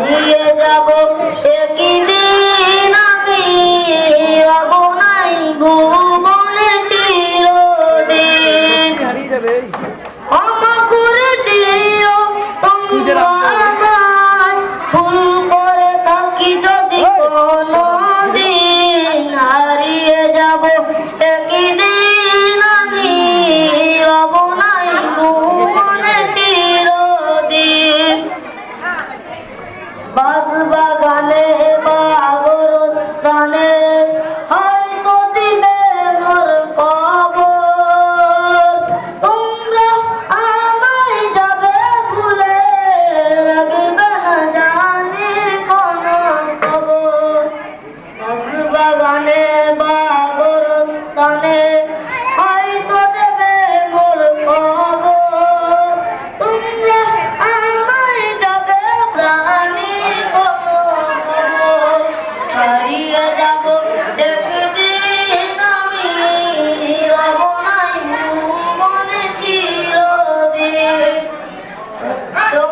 হারিয়ে যাব Buzz, buzz.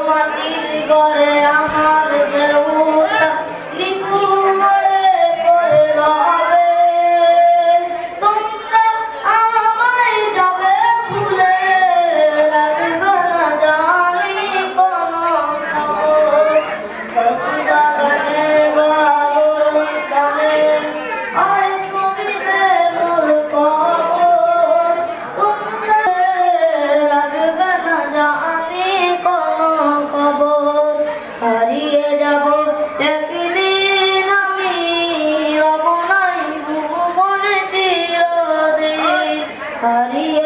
মাটির ঘরে हरिय